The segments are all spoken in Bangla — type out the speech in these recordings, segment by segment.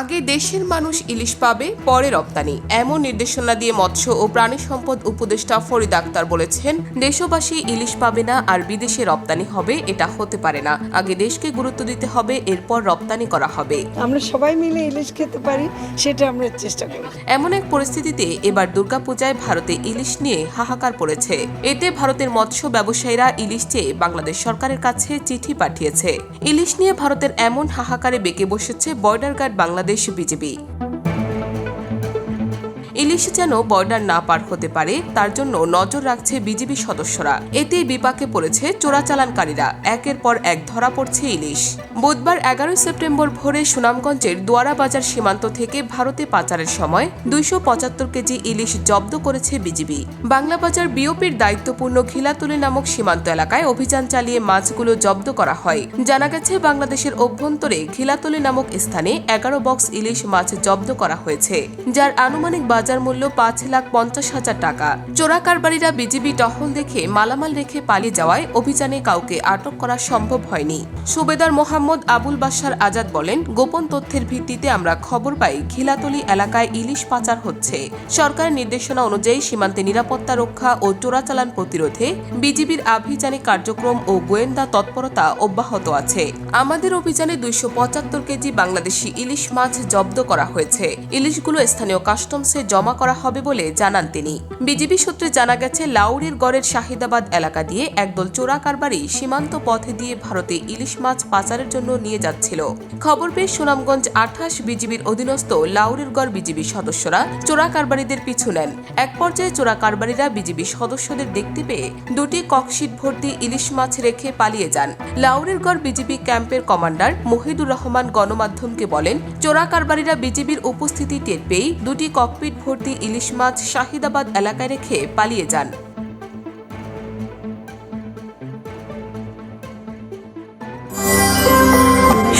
আগে দেশের মানুষ ইলিশ পাবে পরে রপ্তানি। এমন নির্দেশনা দিয়ে মৎস্য ও প্রাণী সম্পদ উপদেষ্টা ফরিদ আক্তার বলেছেন দেশবাসী ইলিশ পাবে না আর বিদেশে রপ্তানি হবে এটা হতে পারে না। আগে দেশকে গুরুত্ব দিতে হবে এরপর রপ্তানি করা হবে। আমরা সবাই মিলে ইলিশ খেতে পারি সেটা আমরা চেষ্টা করি। এমন এক পরিস্থিতিতে এবার দুর্গাপূজায় ভারতে ইলিশ নিয়ে হাহাকার পড়েছে। এতে ভারতের মৎস্য ব্যবসায়ীরা ইলিশ চেয়ে বাংলাদেশ সরকারের কাছে চিঠি পাঠিয়েছে। ইলিশ নিয়ে ভারতের এমন হাহাকারে বেঁকে বসেছে border guard Bangladesh Bangladesh B. J P ইলিশ যেন বর্ডার না পার হতে পারে, তার জন্য নজর রাখছে বিজিবি সদস্যরা। এতে বিপাকে পড়েছে চোরাচালানকারীরা। একের পর এক ধরা পড়ছে ইলিশ। বুধবার এগারোই সেপ্টেম্বর ভোরে সুনামগঞ্জের দোয়ারা বাজার সীমান্ত থেকে ভারতে পাচারের সময় দুইশো পঁচাত্তর কেজি ইলিশ জব্দ করেছে বিজিবি। বাংলা বাজার বিওপির দায়িত্বপূর্ণ ঘিলাতুলি নামক সীমান্ত এলাকায় অভিযান চালিয়ে মাছগুলো জব্দ করা হয়। জানা গেছে, বাংলাদেশের অভ্যন্তরে ঘিলাতলি নামক স্থানে এগারো বক্স ইলিশ মাছ জব্দ করা হয়েছে, যার আনুমানিক বাজার মূল্য পাঁচ লাখ পঞ্চাশ হাজার টাকা। চোরা কারবারিরা বিজিবি টহল দেখে মালামাল রেখে পালিয়ে যাওয়ায় অভিযানে কাউকে আটক করা সম্ভব হয়নি। সুবেদার মোহাম্মদ আবুল বাশার আজাদ বলেন, গোপন তথ্যের ভিত্তিতে আমরা খবর পাই, ঘিলাতলি এলাকায় ইলিশ পাচার হচ্ছে। সরকারের নির্দেশনা অনুযায়ী সীমান্তে নিরাপত্তা রক্ষা ও চোরাচালান প্রতিরোধে বিজিবির আভিযানিক কার্যক্রম ও গোয়েন্দা তৎপরতা অব্যাহত আছে। আমাদের অভিযানে দুইশো পঁচাত্তর কেজি বাংলাদেশি ইলিশ মাছ জব্দ করা হয়েছে। ইলিশগুলো স্থানীয় কাস্টমসে জমা করা হবে বলে জানান তিনি। বিজিবি সূত্রে জানা গেছে, লাউড়ির গড়ের শাহিদাবাদ এলাকা দিয়ে একদল চোরা কারবারি সীমান্ত পথে দিয়ে ভারতে ইলিশ মাছ পাচারের জন্য নিয়ে যাচ্ছিল। খবর পেয়ে সুনামগঞ্জ আঠাশ বিজিবির অধীনস্থ লাউড়ির গড় বিজিবি সদস্যরা চোরা কারবারিদের পিছু নেন। এক পর্যায়ে চোরা কারবারিরা বিজিবি সদস্যদের দেখতে পেয়ে দুটি ককশিট ভর্তি ইলিশ মাছ রেখে পালিয়ে যান। লাউড়ির গড় বিজিবি ক্যাম্পের কমান্ডার মহিদুর রহমান গণমাধ্যমকে বলেন, চোরা কারবারিরা বিজিবির উপস্থিতি টের পেয়েই দুটি ককপিট ভর্তি ইলিশ মাছ শাহিদাবাদ এলাকায় রেখে পালিয়ে যান।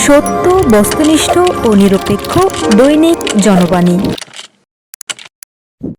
সত্য বস্তুনিষ্ঠ ও নিরপেক্ষ দৈনিক জনবাণী।